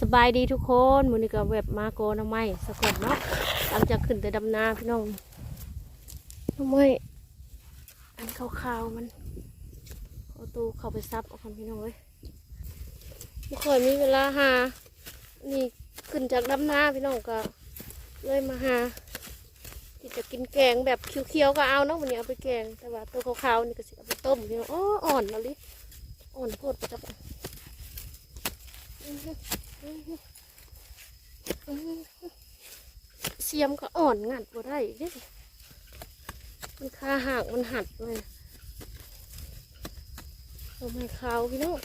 สบายดีทุกคนมือนี้ก็แบบมาโกน้ำไม้สะกดเนาะหลังจากขึ้นแต่ดำนาพี่น้องน้ำไม้อันขาวๆมันเอาตูเข้าไปซับเอาคนพี่น้องเลยไม่ค่อยมีเวลาหา นี่ขึ้นจากดำนาพี่น้องก็ เลยมาหาที่จะกินแกงแบบเคี้ยวๆก็เอาเนาะวันนี้เอาไปแกง แต่ว่าตัวขาวๆนี่ก็สิเอาไปต้มพี่น้องอ๋ออ่อนแล้วลิอ่อนโคตรจับอื้ เสียมก็อ่อนงัดบ่ได้เด้มันคาหักมันหัดเลยเอาไม้ขาวพี่น้อง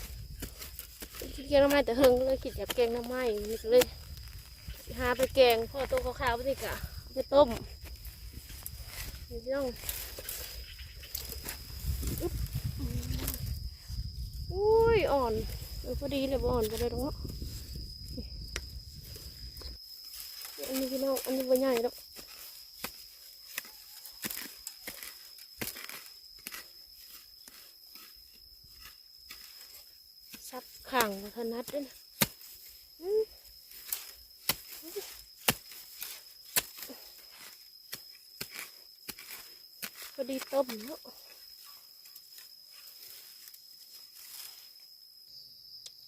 คิดแกงน้ำไม้แต่เฮงเลยคิดอยากแกงน้ำไม้นี่เลยหาไปแกงพ่อตัวขาวๆไปนี่กะไปต้มนี่พี่น้องอึ๊บอุ้ยอ่อนเออพอดีเลยบ่อ่อนไปเลยตรงนี้อันนี้พี่ น้องอันนี้บ่ใหญ่ดอกซับข่างมาถนัดด้วยนะอื้อพอดีต้มเนาะ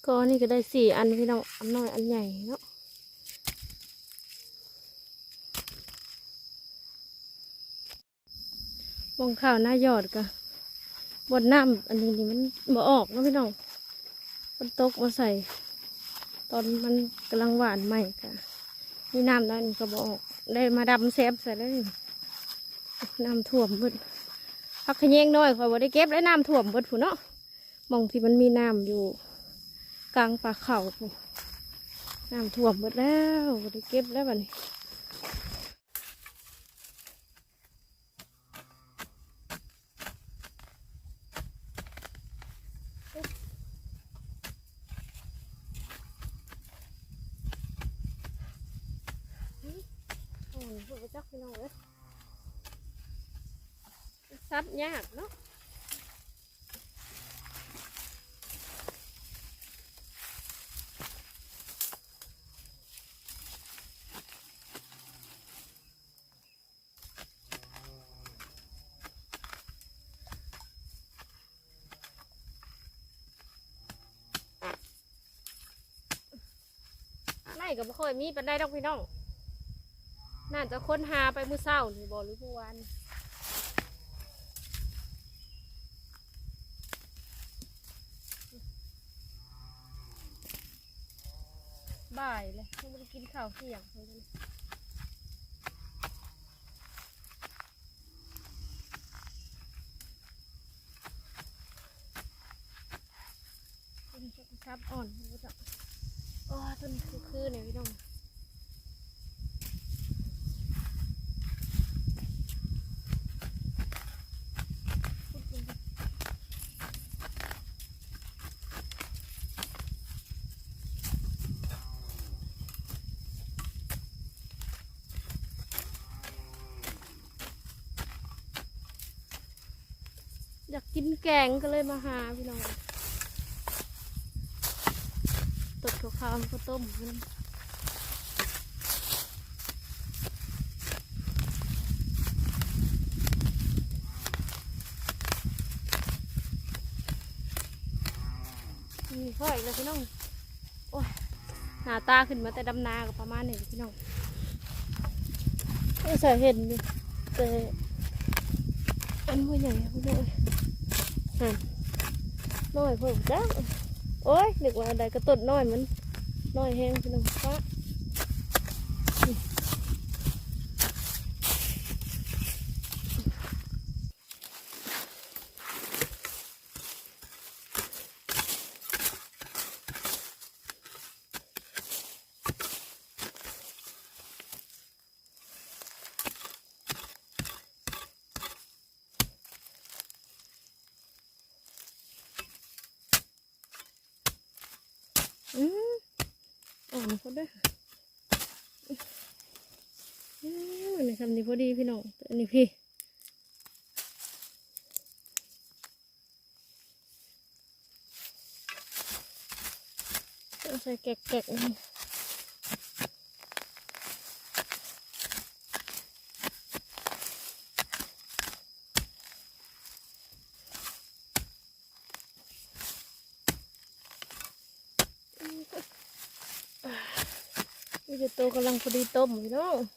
ก็นี่ก็ได้สี่อันพี่น้องอันน้อยอันใหญ่เนาะ มองข่าวหน้ายอดกะบนน้ำอันนี้นี่มันบ่ออกเนาะพี่น้องมันตกมาใส่ ตอนมันกำลังหวานใหม่กะนี่น้ำนั้วนี่ก็บ่ออก ได้มาดำแซบใส่เลยน้ำท่วมเบิดพักขะแยงน้อยคอยบ่ได้เก็บได้น้ำท่วมเบิดผู้เนาะมองที่มันมีน้ำอยู่ กลางป่าเขานน้ำท่วมเบิดแล้วบ่ได้เก็บแล้วบัดนี้โอ้ย พี่น้องเลยซับยากเนาะไม่กับค่อยมีปันได้ดอกพี่น้อง น่าจะค้นหาไปมื้อเช้านี่บอหรือเมื่อวานบ่ายเลยไม่ได้กินข้าวเที่ยงเลยกินช็อกชับอ่อนไม่รู้จักโอ้ต้นคือคือเนี่ยพี่น้องพุดลงไป อยากกินแกงก็เลยมาหาพี่น้องตดข้าวๆก็ต้มมันนี่พ่ออีกแล้วพี่น้อง โอ้ยหน้าตาขึ้นมาแต่ดำนาก็ประมาณนี้พี่น้องไม่ใส่เห็นอยู่แต่อันว่าใหญ่พี่น้อง นั่นน้อยเพิ่มจ้าโอ้ยนึกว่าได้กระตุนน้อยมันน้อยแห้งพี่น้องฟ้าอืม อ่อนเขาด้วยอืมอันนี้ทำนี่พอดีพี่น้องแต่อันนี้พี่เออใส่แกะๆนี่นี่ จะโตกำลังพอดีต้มอยู่เนาะ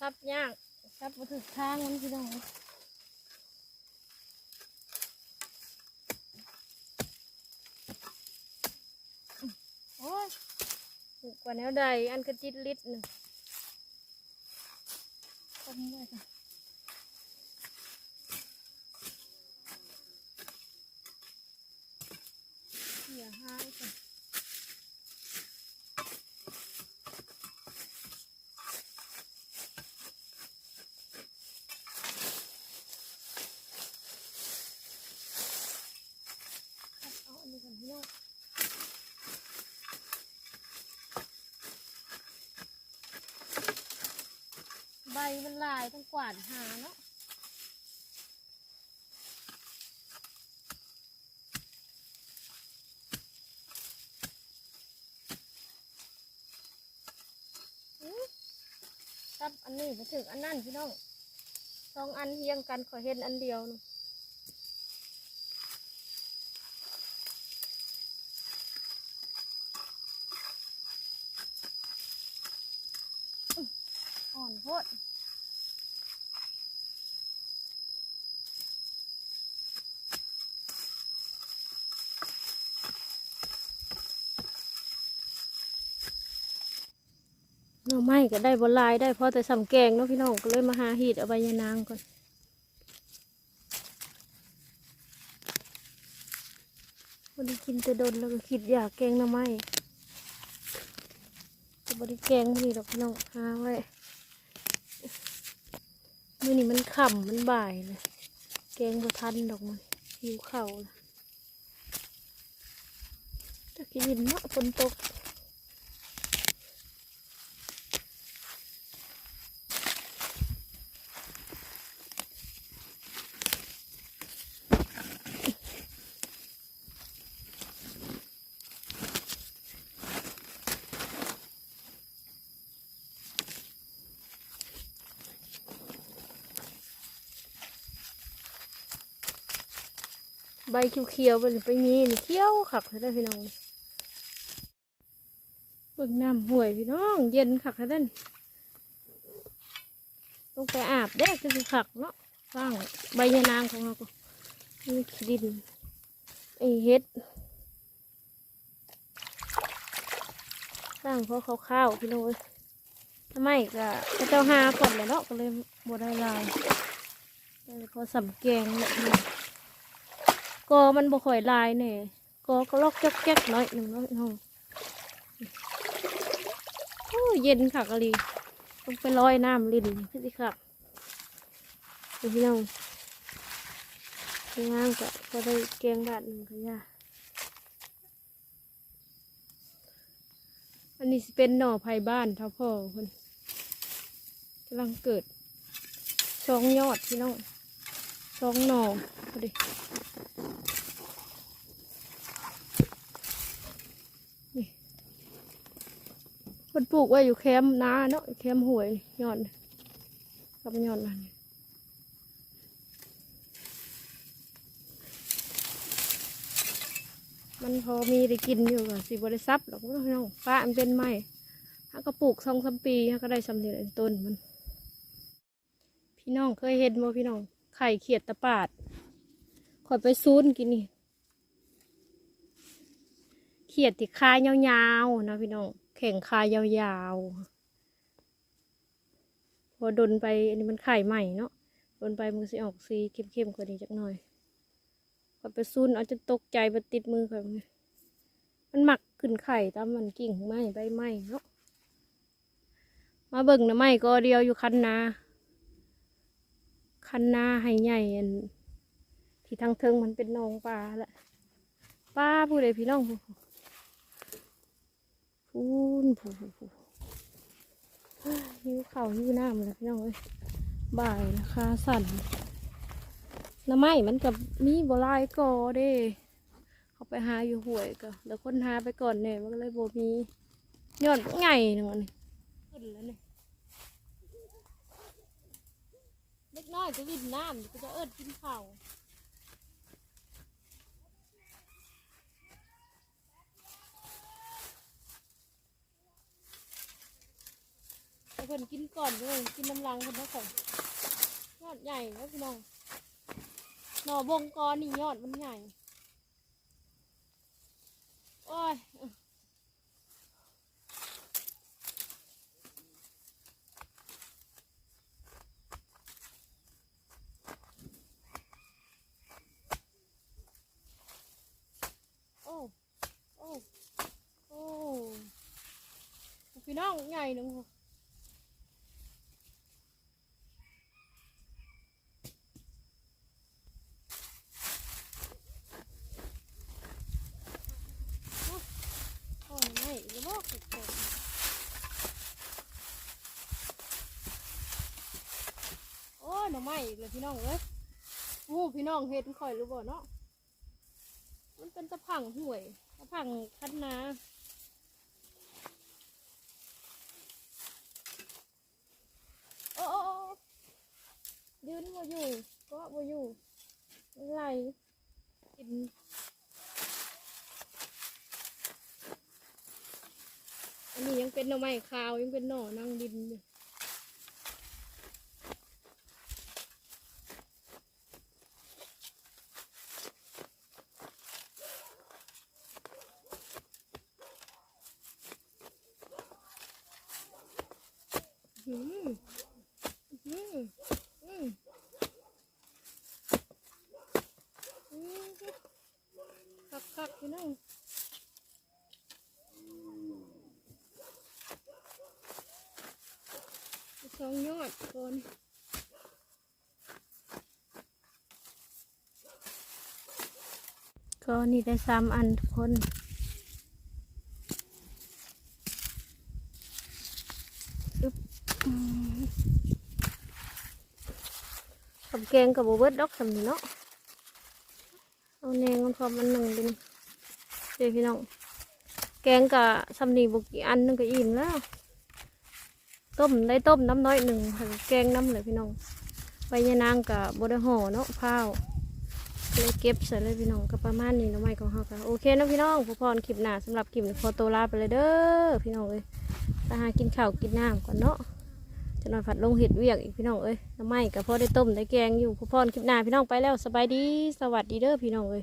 ซับยากซับมาถึงทางมันพี่น้องโอ้ยถูกกว่าแนวใดอันกระจิตลิตรหนึ่งต้มได้ค่ะอย่าหายค่ะ เอาอันนี้ก่อนพี่น้องใบ มันลายต้องกวาดหาเนาะตับอันนี้มาถึงอันนั่นพี่น้องสองอันเฮียงกันขอเห็นอันเดียวนึง โพดหน่อไม้ก็ได้บนลายได้เพราะแต่สำแกงเนาะพี่น้องก็เลยมาหาหีดเอาใบยานางก่อน วันนี้กินแต่โดนแล้วก็คิดอยากแกงหน่อไม้ก็บริแกงนี่ดอกพี่น้องหาไว้ มื่อนี้มันค่ำมันบ่ายเลยแกงบะทันดอกมันหิวเข่าวเลยตะกี้ยินเนาะฝนตก ใบเขียวๆไปเลยไปงี้นี่เขียวขักเลยได้พี่น้องเบิ่งน้ำห่วยพี่น้อง เย็นขักเลยได้ต้องไปอาบเด้อคือสิขักเนาะว่างใบยานางของเราก็นี่ขี้ดินไอเฮ็ดสร้างเพราะเขาข้าวพี่น้องเอ้ยทำไมก็พระเจ้าหาก่อนเลยเนาะก็เลยบได้ลายเลยพอสำแกงเนี่ย กอมันบ่ค่อยลายเนี่ยกอก็ลอกแก๊กๆน้อยหนึ่งนาะพี่น้องโอ้เย็นคักะลีต้องไปลอยน้ำลินพี่สิครับพี่น้องงามก็ก็ได้แกงบาดหนึ่งค่ะย่าอันนี้เป็นหน่อไผ่บ้านเท่าพ่อคนกำลังเกิดสองยอดพี่น้องสองหน่อพอดี คนปลูกไว้อยู่แคมนาเนาะแคมป์หวยย่อดกับย่อดนั่นมันพอมีได้กินอยู่ก็สิบริษัทหรอกพี่น้องป้ามันเป็นไม้ถ้าก็ปลูกสองสามปีถ้าก็ได้สำเร็จต้นมัน พี่น้องเคยเห็นบ่พี่น้อง ไข่เขียดตะปาดขอยไปซูนกินนี่เขียดที่คายยาวๆนะพี่น้อง แข่งคายยาวๆ พอดนไปอันนี้มันไข่ใหม่เนาะดนไปมือสิออกสีเข้มๆกว่านี้จักหน่อยขอไปซูนเอาจะตกใจไปติดมือข่อยไงมันหมักขึ้นไข่ตามมันกิ่งไม้ใบไม้เนาะมาเบิ่งนะไม้ก็เดียวอยู่คันนา คันนาให้ใหญ่อันที่ทางเทิงมันเป็นนองปลาแหละป้าผู้ใดพี่น้อง ผู้พูนผู้ผู้ผู้หิวข้าหิวน้ำแล้วพี่น้องเอ้ยบ่ายราคาสั่นน้ำไม้มันกับมีบลายกอเด้เขาไปหาอยู่ห่วยก็แล้วคนหาไปก่อนเนี่ยมันก็เลยโบมียอดใหญ่หนึ่งอันนี้ขึ้นแล้วเนี่ยเล็กน้อยก็วิ่งน้ำก็จะเอิดกินข้าว เพิ่นกินก่อนเลยกินน้ำลังเพิ่นเท่าไหร่ยอดใหญ่แล้วพี่น้องหน่อบงกอนี่ยอดมันใหญ่โอ้ยโอ้โอ้โอ้พี่น้องใหญ่หนึ่งโอ้ไม่จะบอกเด็กโอ้ยหน่อไม้อีกเลย พี่น้องเอ้ยอู้พี่น้องเห็ดข่อยรู้บ่เนาะมันเป็นตะพังห่วยตะพังคันนาโอ้โอ้ยืนบ่อยู่ก็บ่อยู่ไหลกินอันนี้ยังเป็นหน่อไม้ขาวยังเป็นหน่อนั่งดินอยู่อืมอืมอืมอืม คักคักพี่น้องสองยอดก่อนก็นี่ได้สามอันทุกคน อืมกับ แกงกับโบเบิร์ดดอกสำนีเนาะเอาแนงมันพอมันหนึ่งดิเดี๋ยวพี่น้องแกงกับสำนีบุกี่อันนึงก็อิ่มแล้วต้มได้ต้มน้ำน้อยหนึ่งแกงน้ำเลยพี่น้องใบยะนางกับโบได้ห่อเนาะข้าวเลยเก็บใส่เลยพี่น้องก็ประมาณนี้เนาะไม่ของเขาค่ะโอเคนะพี่น้องพอพรคลิปหน้าสำหรับคลิปนี้ขอตัวลาไปเลยเด้อพี่น้องเอ้ยไปหากินข้าวกินน้ำก่อนเนาะ จะนอนผัดลงเห็ดเวียกอีกพี่น้องเอ้ยน้ำไมกับพ่อได้ต้มได้แกงอยู่พ่อพรคลิปหน้าพี่น้องไปแล้วสบายดีสวัสดีเด้อพี่น้องเอ้ย